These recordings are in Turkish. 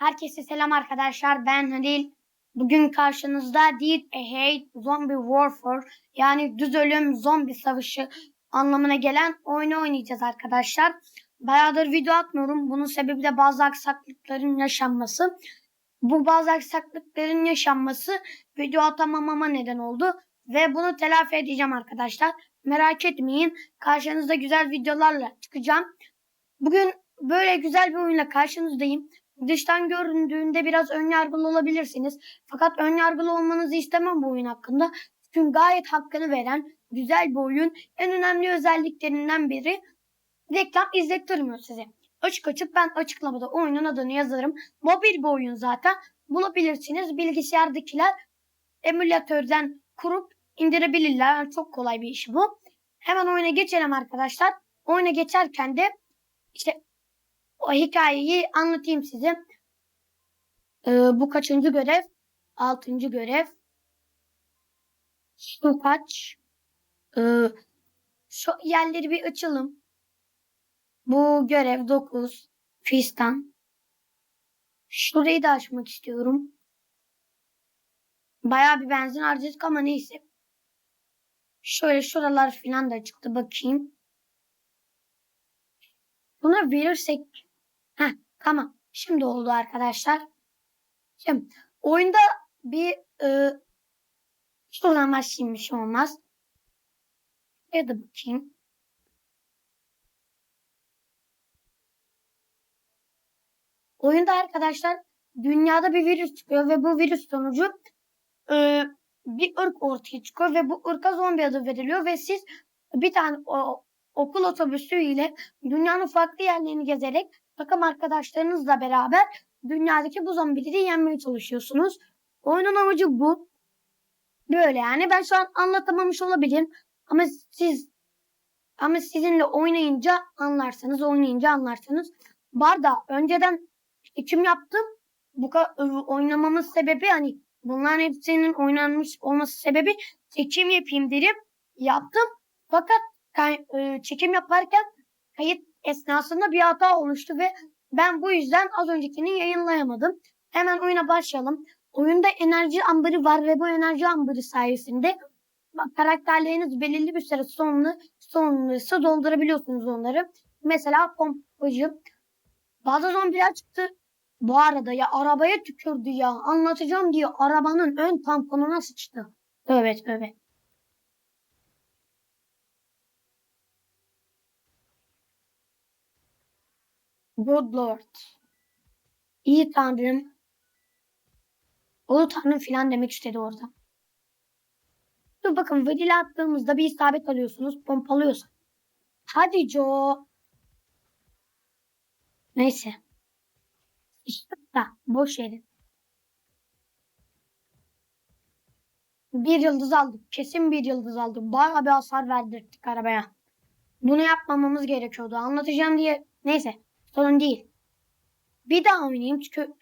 Herkese selam arkadaşlar. Ben Halil. Bugün karşınızda Dead Ahead Zombie Warfare yani düz ölüm zombi savaşı anlamına gelen oyunu oynayacağız arkadaşlar. Bayağıdır video atmıyorum. Bunun sebebi de bazı aksaklıkların yaşanması. Bu bazı aksaklıkların yaşanması video atamamama neden oldu. Ve bunu telafi edeceğim arkadaşlar. Merak etmeyin. Karşınızda güzel videolarla çıkacağım. Bugün böyle güzel bir oyunla karşınızdayım. Dıştan göründüğünde biraz önyargılı olabilirsiniz. Fakat önyargılı olmanızı istemem bu oyun hakkında. Çünkü gayet hakkını veren güzel bir oyun. En önemli özelliklerinden biri reklam izlettirmiyor size. Açık açık ben açıklamada oyunun adını yazarım. Mobil bir oyun zaten. Bulabilirsiniz. Bilgisayardakiler emülatörden kurup indirebilirler. Yani çok kolay bir iş bu. Hemen oyuna geçelim arkadaşlar. Oyuna geçerken de işte o hikayeyi anlatayım size. Ee, bu kaçıncı görev? Altıncı görev. Şu kaç? Ee, şu yerleri bir açalım. Bu görev 9. Fistan. Şurayı da açmak istiyorum. Bayağı bir benzin harcadık ama neyse. Şöyle şuralar filan da çıktı bakayım. Buna verirsek Heh, tamam. Şimdi oldu arkadaşlar. Şimdi oyunda bir e, şuradan başlayayım bir şey olmaz. Ya da bakayım. Oyunda arkadaşlar dünyada bir virüs çıkıyor ve bu virüs sonucu e, bir ırk ortaya çıkıyor ve bu ırka zombi adı veriliyor ve siz bir tane o, okul otobüsüyle dünyanın farklı yerlerini gezerek takım arkadaşlarınızla beraber dünyadaki bu zombileri yenmeye çalışıyorsunuz. Oyunun amacı bu. Böyle yani ben şu an anlatamamış olabilirim ama siz ama sizinle oynayınca anlarsanız, oynayınca anlarsanız. Barda önceden seçim yaptım. Bu oynamamın sebebi hani bunların hepsinin oynanmış olması sebebi seçim yapayım dedim. Yaptım. Fakat çekim yaparken kayıt esnasında bir hata oluştu ve ben bu yüzden az öncekini yayınlayamadım. Hemen oyuna başlayalım. Oyunda enerji ambarı var ve bu enerji ambarı sayesinde karakterleriniz belirli bir süre sonunu sonrası doldurabiliyorsunuz onları. Mesela pompacı. Bazı zombiler çıktı. Bu arada ya arabaya tükürdü ya. Anlatacağım diye arabanın ön tamponuna sıçtı. Evet evet. Good Lord. İyi Tanrım. Ulu Tanrım filan demek istedi orada. Dur bakın vanilya attığımızda bir isabet alıyorsunuz. Pompalıyorsun. Hadi Joe. Neyse. İşte da boş yerin. Bir yıldız aldık. Kesin bir yıldız aldık. Bayağı bir hasar verdirdik arabaya. Bunu yapmamamız gerekiyordu. Anlatacağım diye. Neyse. Sorun değil. Bir daha oynayayım çünkü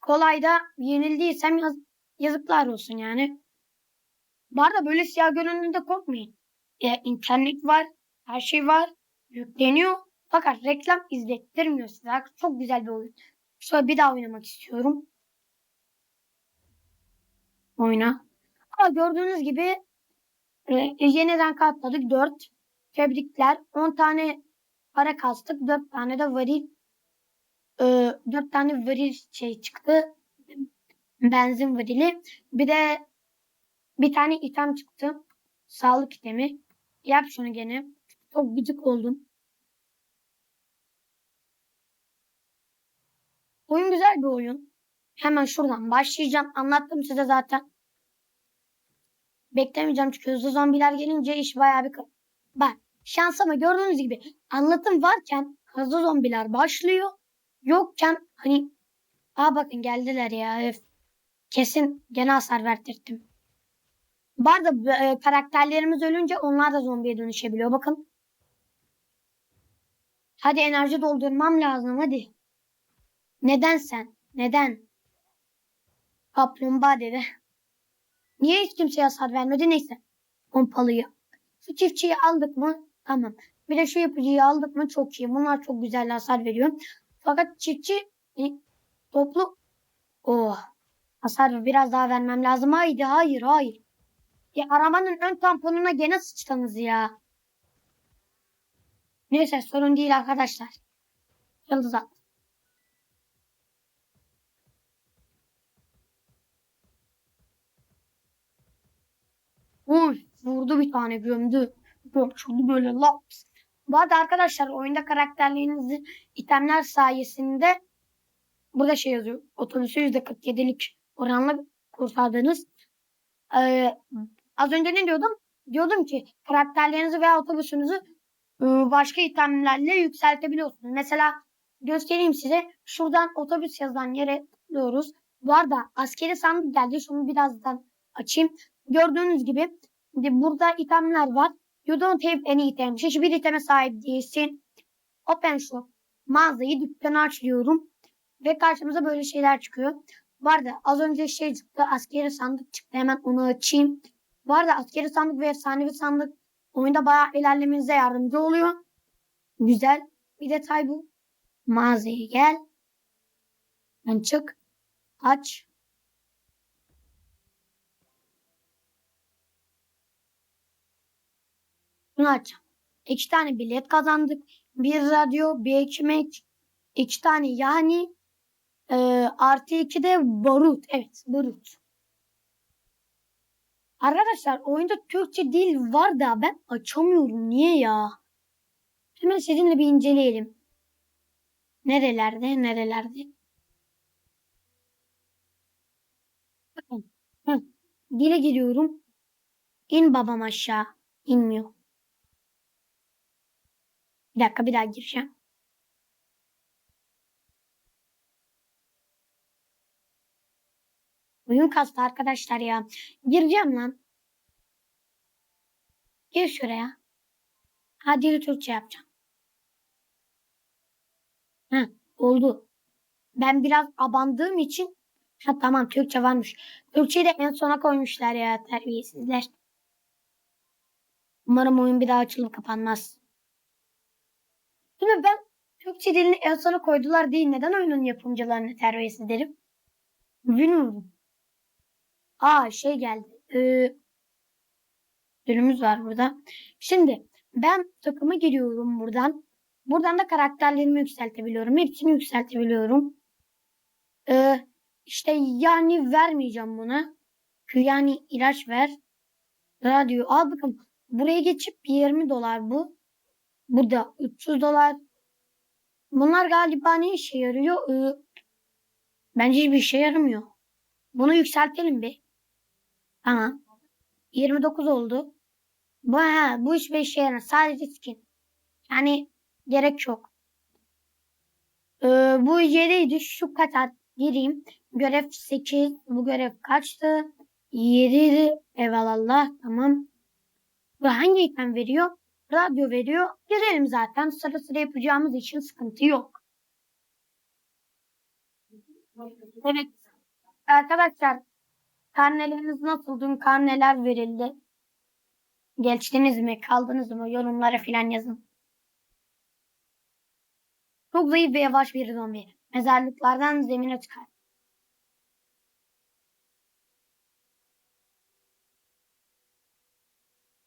kolayda yenildiysem yaz yazıklar olsun yani. Bu arada böyle siyah göründüğünde korkmayın. Ya, internet var, her şey var, yükleniyor. Fakat reklam izlettirmiyor size. Çok güzel bir oyun. Şöyle bir daha oynamak istiyorum. Oyna. Ama gördüğünüz gibi e, yeniden katladık 4. Tebrikler. 10 tane para kastık. 4 tane de varil e, 4 tane varil şey çıktı. Benzin varili. Bir de bir tane item çıktı. Sağlık itemi. Yap şunu gene. Çok gıcık oldum. Oyun güzel bir oyun. Hemen şuradan başlayacağım. Anlattım size zaten. Beklemeyeceğim çünkü hızlı zombiler gelince iş bayağı bir... Bak şansıma gördüğünüz gibi anlatım varken hızlı zombiler başlıyor. Yokken hani aa bakın geldiler ya. Öf. Kesin gene hasar verdirttim. Bu arada e, karakterlerimiz ölünce onlar da zombiye dönüşebiliyor. Bakın. Hadi enerji doldurmam lazım hadi. Neden sen? Neden? Kaplumbağa dedi. Niye hiç kimseye hasar vermedi? Neyse. Pompalıyı. Şu çiftçiyi aldık mı? Tamam. Bir de şu yapıcıyı aldık mı? Çok iyi. Bunlar çok güzel hasar veriyor. Fakat çiftçi e, toplu Oh. Hasar biraz daha vermem lazım. Haydi hayır hayır. Ya arabanın ön tamponuna gene sıçtınız ya. Neyse sorun değil arkadaşlar. Yıldız at. Uy, vurdu bir tane gömdü. Gömçüldü böyle laps. Bu arada arkadaşlar oyunda karakterlerinizi itemler sayesinde burada şey yazıyor. Otobüsü %47'lik oranla kurtardınız. Ee, az önce ne diyordum? Diyordum ki karakterlerinizi veya otobüsünüzü e, başka itemlerle yükseltebiliyorsunuz. Mesela göstereyim size. Şuradan otobüs yazan yere tıklıyoruz. Bu arada askeri sandık geldi. Şunu birazdan açayım. Gördüğünüz gibi burada itemler var. You don't have any item. Hiçbir iteme sahip değilsin. Open shop. Mağazayı dükkanı açıyorum. Ve karşımıza böyle şeyler çıkıyor. Bu arada az önce şey çıktı. Askeri sandık çıktı. Hemen onu açayım. Bu arada askeri sandık ve efsanevi sandık oyunda bayağı ilerlemenize yardımcı oluyor. Güzel bir detay bu. Mağazaya gel. Ben çık. Aç. Bunu açacağım. İki tane bilet kazandık. Bir radyo, bir ekmek, iki tane yani e, artı iki de barut. Evet barut. Arkadaşlar oyunda Türkçe dil var da ben açamıyorum. Niye ya? Hemen sizinle bir inceleyelim. Nerelerde, nerelerde? Bakın. Dile giriyorum. İn babam aşağı. İnmiyor. Bir dakika bir daha gireceğim. Oyun kastı arkadaşlar ya. Gireceğim lan. Gir şuraya. Hadi Türkçe yapacağım. Hı, oldu. Ben biraz abandığım için ha tamam Türkçe varmış. Türkçeyi de en sona koymuşlar ya terbiyesizler. Umarım oyun bir daha açılıp kapanmaz. Değil mi? Ben Türkçe dilini en sona koydular değil. Neden oyunun yapımcılarını terbiyesiz derim? Bilmiyorum. Aa şey geldi. Ee, bölümümüz var burada. Şimdi ben takıma giriyorum buradan. Buradan da karakterlerimi yükseltebiliyorum. Hepsini yükseltebiliyorum. Ee, işte yani vermeyeceğim buna. Yani ilaç ver. Radyo al bakalım. Buraya geçip 20 dolar bu. Burada 300 dolar. Bunlar galiba ne işe yarıyor? Ee, bence hiçbir işe yaramıyor. Bunu yükseltelim bir. Tamam. 29 oldu. Bu, ha, bu hiçbir işe yaramıyor. Sadece skin. Yani gerek yok. Ee, bu 7'ydi. Şu kadar gireyim. Görev 8. Bu görev kaçtı? 7'ydi. Eyvallah. Tamam. Bu hangi item veriyor? Radyo veriyor. Girelim zaten. Sıra sıra yapacağımız için sıkıntı yok. Evet. Arkadaşlar karneleriniz nasıl? Dün karneler verildi. Geçtiniz mi? Kaldınız mı? Yorumlara filan yazın. Çok zayıf ve yavaş bir zombi. Mezarlıklardan zemine çıkar.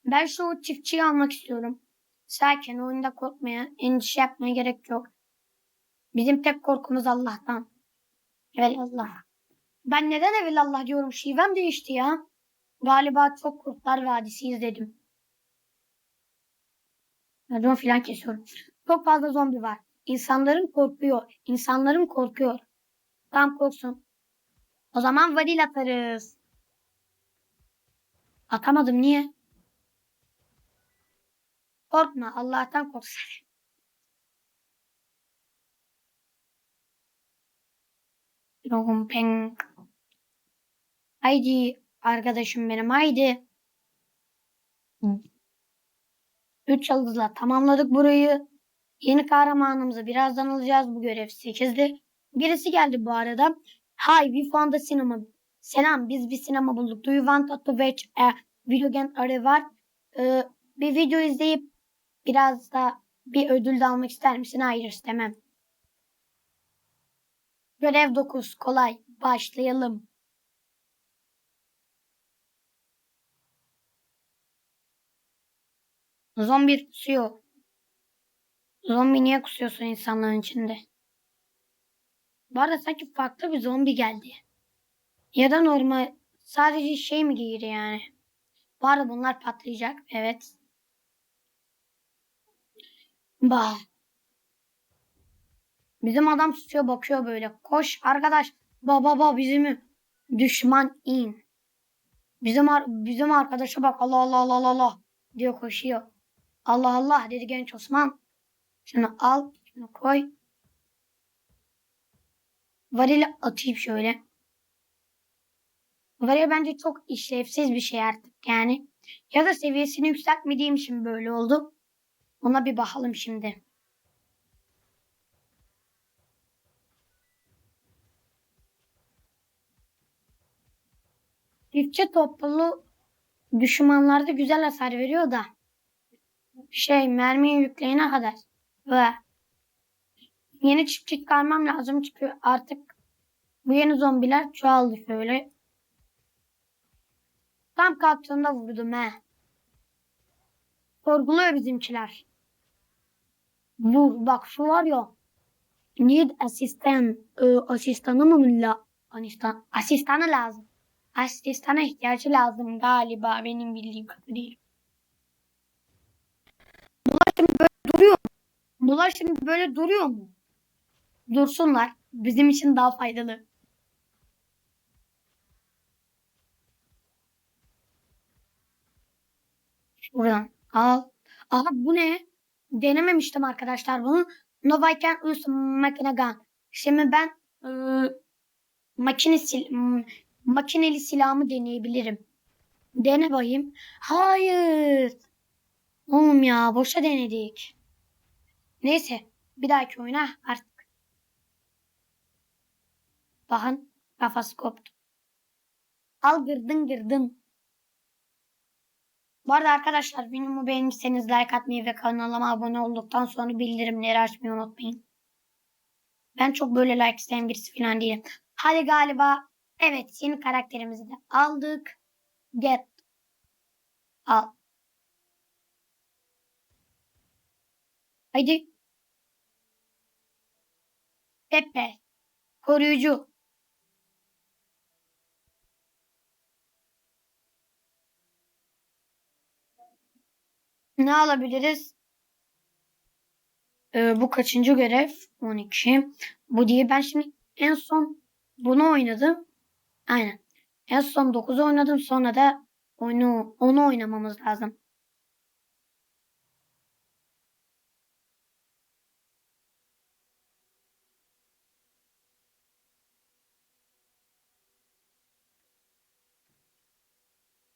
Ben şu çiftçiyi almak istiyorum. Sakin oyunda korkmaya, endişe yapmaya gerek yok. Bizim tek korkumuz Allah'tan. Evelallah. Ben neden evelallah diyorum? Şivem değişti ya. Galiba çok Kurtlar Vadisi izledim. Racon filan kesiyorum. Çok fazla zombi var. İnsanların korkuyor. İnsanların korkuyor. Tam korksun. O zaman varil atarız. Atamadım niye? Korkma Allah'tan kork. Yokum peng. Haydi arkadaşım benim haydi. Üç yıldızla tamamladık burayı. Yeni kahramanımızı birazdan alacağız. Bu görev 8'di. Birisi geldi bu arada. Hi, we found a cinema. Selam, biz bir sinema bulduk. Do you want to watch a video game arı var? Ee, bir video izleyip biraz da bir ödül de almak ister misin? Hayır istemem. Görev 9. Kolay. başlayalım. Zombi kusuyor. Zombi niye kusuyorsun insanların içinde? Bu arada sanki farklı bir zombi geldi. Ya da normal sadece şey mi giyir yani? Bu arada bunlar patlayacak. Evet. Bah. Bizim adam tutuyor bakıyor böyle. Koş arkadaş. Ba ba ba bizim düşman in. Bizim ar bizim arkadaşa bak Allah Allah Allah Allah diyor koşuyor. Allah Allah dedi genç Osman. Şunu al, şunu koy. Varili atayım şöyle. Varil bence çok işlevsiz bir şey artık yani. Ya da seviyesini yükseltmediğim için böyle oldu. Ona bir bakalım şimdi. Çiftçi topluluğu düşmanlarda güzel hasar veriyor da şey mermiyi yükleyene kadar ve yeni çiftçi çıkarmam lazım çünkü artık bu yeni zombiler çoğaldı şöyle. Tam kalktığında vurdum he. Sorguluyor bizimkiler. Vur bak şu var ya. Need asistan. E, asistanı mı la? Asistan, asistanı lazım. Asistana ihtiyacı lazım galiba benim bildiğim kadarıyla. Bunlar şimdi böyle duruyor mu? Bunlar şimdi böyle duruyor mu? Dursunlar. Bizim için daha faydalı. Şuradan al. Aha bu ne? Denememiştim arkadaşlar bunu. No I can use makine gun. Şimdi ben ıı, makine sil makineli silahımı deneyebilirim. Dene bakayım. Hayır. Oğlum ya boşa denedik. Neyse bir dahaki oyuna artık. Bakın kafası koptu. Al gırdın gırdın. Bu arada arkadaşlar videomu beğenirseniz like atmayı ve kanalıma abone olduktan sonra bildirimleri açmayı unutmayın. Ben çok böyle like isteyen birisi falan değilim. Hadi galiba evet yeni karakterimizi de aldık. Get. Al. Haydi. Pepe. Koruyucu. Ne alabiliriz? Ee, bu kaçıncı görev? 12. Bu diye ben şimdi en son bunu oynadım. Aynen. En son 9'u oynadım. Sonra da oyunu onu oynamamız lazım.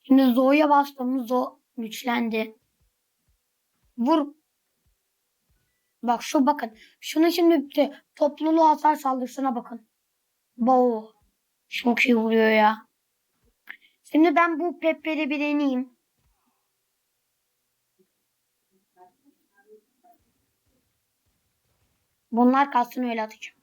Şimdi Zo'ya bastığımız Zo güçlendi. Vur. Bak şu bakın. Şunu şimdi de topluluğu hasar saldırısına bakın. Bo. Çok iyi vuruyor ya. Şimdi ben bu Pepper'i bir deneyeyim. Bunlar kalsın öyle atacağım.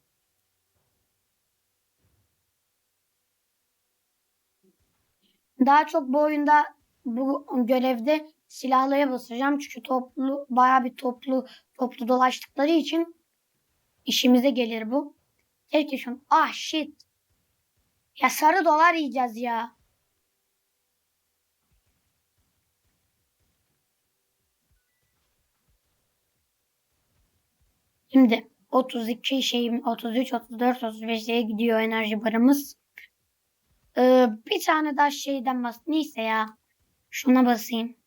Daha çok bu oyunda bu görevde silahlıya basacağım. Çünkü toplu baya bir toplu toplu dolaştıkları için işimize gelir bu. Keşke şunu. Ah shit. Ya sarı dolar yiyeceğiz ya. Şimdi 32 şeyim 33 34 35'e gidiyor enerji barımız. Ee, bir tane daha şeyden bas. Neyse ya. Şuna basayım.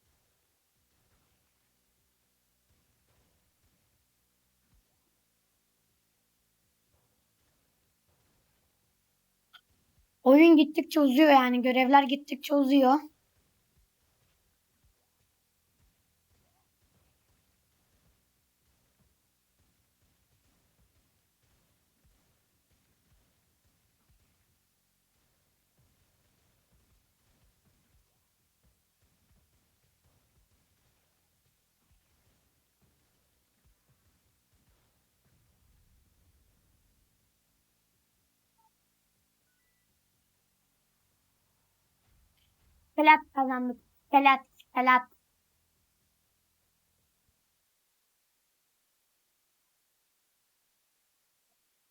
Oyun gittikçe uzuyor yani. Görevler gittikçe uzuyor. İskelet kazandık. İskelet, iskelet.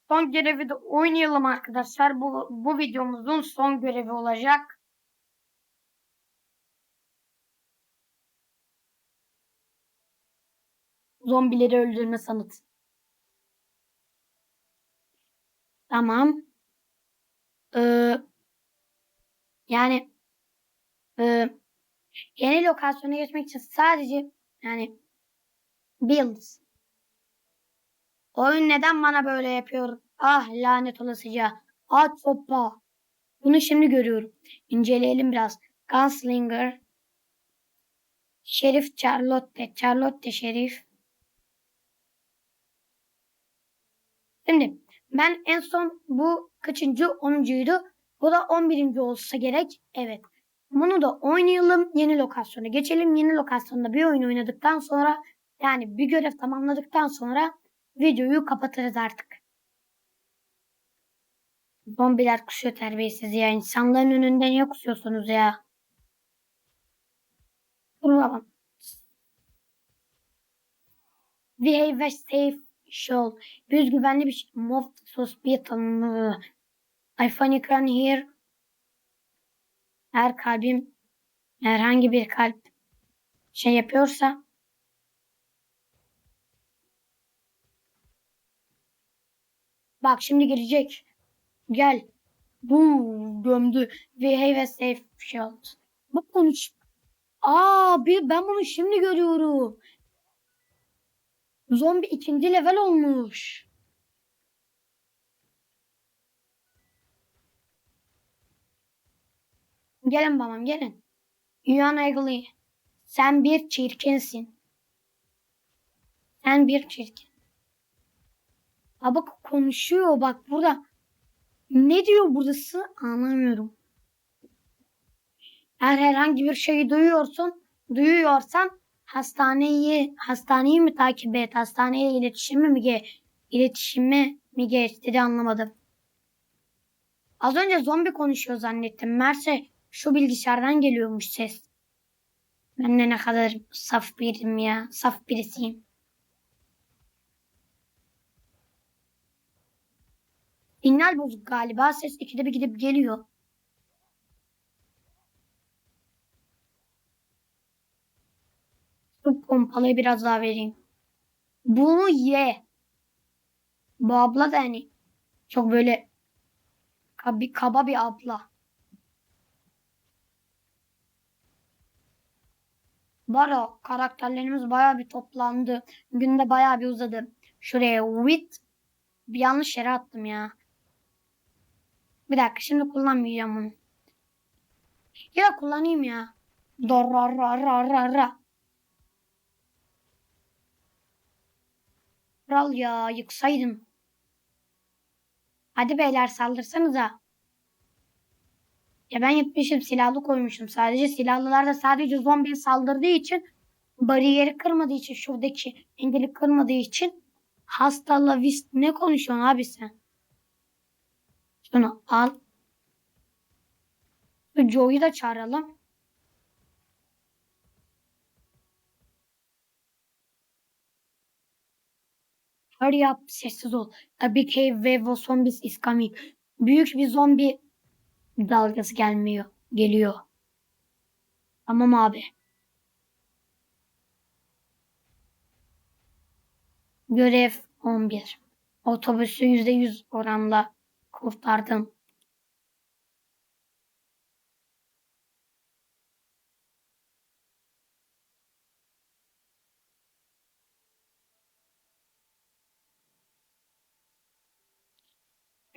Son görevi de oynayalım arkadaşlar. Bu, bu videomuzun son görevi olacak. Zombileri öldürme sanatı. Tamam. Ee, yani e, yeni lokasyona geçmek için sadece yani builds. Oyun neden bana böyle yapıyor? Ah lanet olasıca. Ah sopa. Bunu şimdi görüyorum. İnceleyelim biraz. Gunslinger. Şerif Charlotte. Charlotte Şerif. Şimdi ben en son bu kaçıncı? 10'uncuydu. Bu da 11. olsa gerek. Evet. Bunu da oynayalım. Yeni lokasyona geçelim. Yeni lokasyonda bir oyun oynadıktan sonra yani bir görev tamamladıktan sonra videoyu kapatırız artık. Zombiler kusuyor terbiyesiz ya. İnsanların önünden niye kusuyorsunuz ya? Dur bakalım. We have a safe show. Biz güvenli bir şey. Move hospital. I find you can hear. Her kalbim herhangi bir kalp şey yapıyorsa Bak şimdi gelecek. Gel. Bu gömdü. We have a safe shield. Bak konuş. Aa bir ben bunu şimdi görüyorum. Zombi ikinci level olmuş. Gelin babam gelin. You are ugly. Sen bir çirkinsin. Sen bir çirkin. Ha bak konuşuyor bak burada. Ne diyor burası anlamıyorum. Eğer herhangi bir şeyi duyuyorsun, duyuyorsan hastaneyi hastaneyi mi takip et? Hastaneye iletişimi mi ge iletişimi mi geç dedi anlamadım. Az önce zombi konuşuyor zannettim. Merse şu bilgisayardan geliyormuş ses. Ben de ne kadar saf birim ya. Saf birisiyim. Sinyal bozuk galiba. Ses ikide bir gidip geliyor. Şu pompalıyı biraz daha vereyim. Bunu ye. Bu abla da yani çok böyle kaba, kaba bir abla. Var o karakterlerimiz bayağı bir toplandı. Günde bayağı bir uzadı. Şuraya with bir yanlış yere attım ya. Bir dakika şimdi kullanmayacağım bunu. Ya kullanayım ya. Dorarararara. Kral ya yıksaydım. Hadi beyler saldırsanıza. Ya ben gitmişim silahlı koymuşum. Sadece silahlılar da sadece zombiye saldırdığı için bariyeri kırmadığı için şuradaki engeli kırmadığı için hastala vis ne konuşuyorsun abi sen? Şunu al. Joe'yu da çağıralım. Hurry up, sessiz ol. A big wave of zombies is coming. Büyük bir zombi dalgası gelmiyor, geliyor. Tamam abi. Görev 11. Otobüsü %100 oranla kurtardım.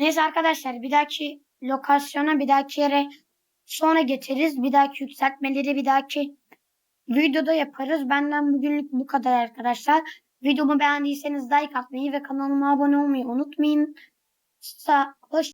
Neyse arkadaşlar bir dahaki lokasyona bir dahaki yere sonra getiririz. Bir dahaki yükseltmeleri bir dahaki videoda yaparız. Benden bugünlük bu kadar arkadaşlar. Videomu beğendiyseniz like atmayı ve kanalıma abone olmayı unutmayın. Hoş